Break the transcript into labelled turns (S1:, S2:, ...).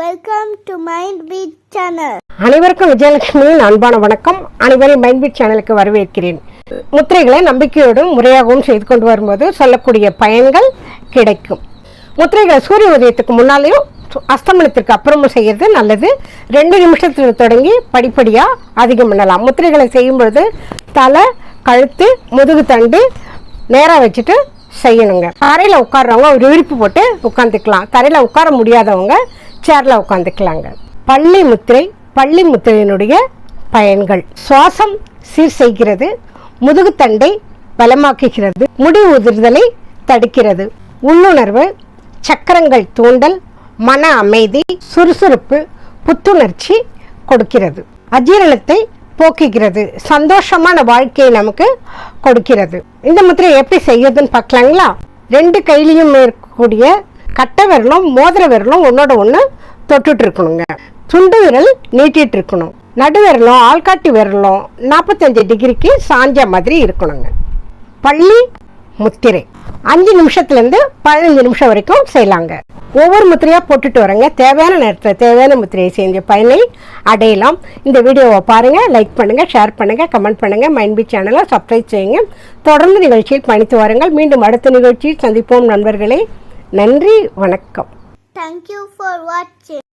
S1: Welcome to mind beat channel
S2: அனைவருக்கும் விஜயலட்சுமியின் அன்பான வணக்கம். அனைவரையும் மைண்ட்பீட் சேனலுக்கு வரவேற்கிறேன். முத்திரைகளை நம்பிக்கையோடும் முறையாகவும் செய்து கொண்டு வரும்போது சொல்லக்கூடிய பயன்கள் கிடைக்கும். முத்திரைகளை சூரிய உதயத்துக்கு முன்னாலேயும் அஸ்தமனத்திற்கு அப்புறமும் செய்கிறது நல்லது. ரெண்டு நிமிஷத்தில் தொடங்கி படிப்படியாக அதிகம் பண்ணலாம். முத்திரைகளை செய்யும் பொழுது தலை கழுத்து முதுகு தண்டு நேராக வச்சுட்டு செய்யணுங்க. தரையில் உட்காடுறவங்க ஒரு விரிப்பு போட்டு உட்காந்துக்கலாம் தரையில் உட்கார முடியாதவங்க சேரில் உட்காந்துக்கலாங்க பள்ளி முத்திரை பள்ளி முத்திரையினுடைய பயன்கள். சுவாசம் சீர் செய்கிறது முதுகுத்தண்டை பலமாக்குகிறது முடி உதிர்தலை தடுக்கிறது. உள்ளுணர்வு சக்கரங்கள் தூண்டல் மன அமைதி சுறுசுறுப்பு புத்துணர்ச்சி கொடுக்கிறது. அஜீரணத்தை போக்குகிறது சந்தோஷமான வாழ்க்கையை நமக்கு கொடுக்கிறது. இந்த முத்திரை எப்படி செய்யறதுன்னு பார்க்கலாங்களா? ரெண்டு கையிலையும் இருக்கக்கூடிய கட்டை விரலும் மோதிர விரலும் ஒன்னோட ஒன்று தொட்டுட்டு இருக்கணுங்க சுண்டு விரல் நீட்டிட்டு இருக்கணும் நடுவிரலும் ஆள்காட்டி விரலும் நாற்பத்தஞ்சு டிகிரிக்கு சாஞ்ச மாதிரி இருக்கணுங்க. பள்ளி முத்திரை. அஞ்சு நிமிஷத்துலேருந்து பதினஞ்சு நிமிஷம் வரைக்கும் செய்யலாங்க. ஒவ்வொரு முத்திரையாக போட்டுட்டு வரேங்க. தேவையான நேரத்தில் தேவையான முத்திரையை செஞ்ச பயனை அடையலாம். இந்த வீடியோவை பாருங்கள் லைக் பண்ணுங்கள் ஷேர் பண்ணுங்கள் கமெண்ட் பண்ணுங்கள் மைன்பி சேனலை சப்ஸ்கிரைப் செய்யுங்க. தொடர்ந்து நிகழ்ச்சியில் பயணித்து வாருங்கள். மீண்டும் அடுத்த நிகழ்ச்சியில் சந்திப்போம் நண்பர்களே. நன்றி வணக்கம்
S1: தேங்க்யூ ஃபார் வாட்சிங்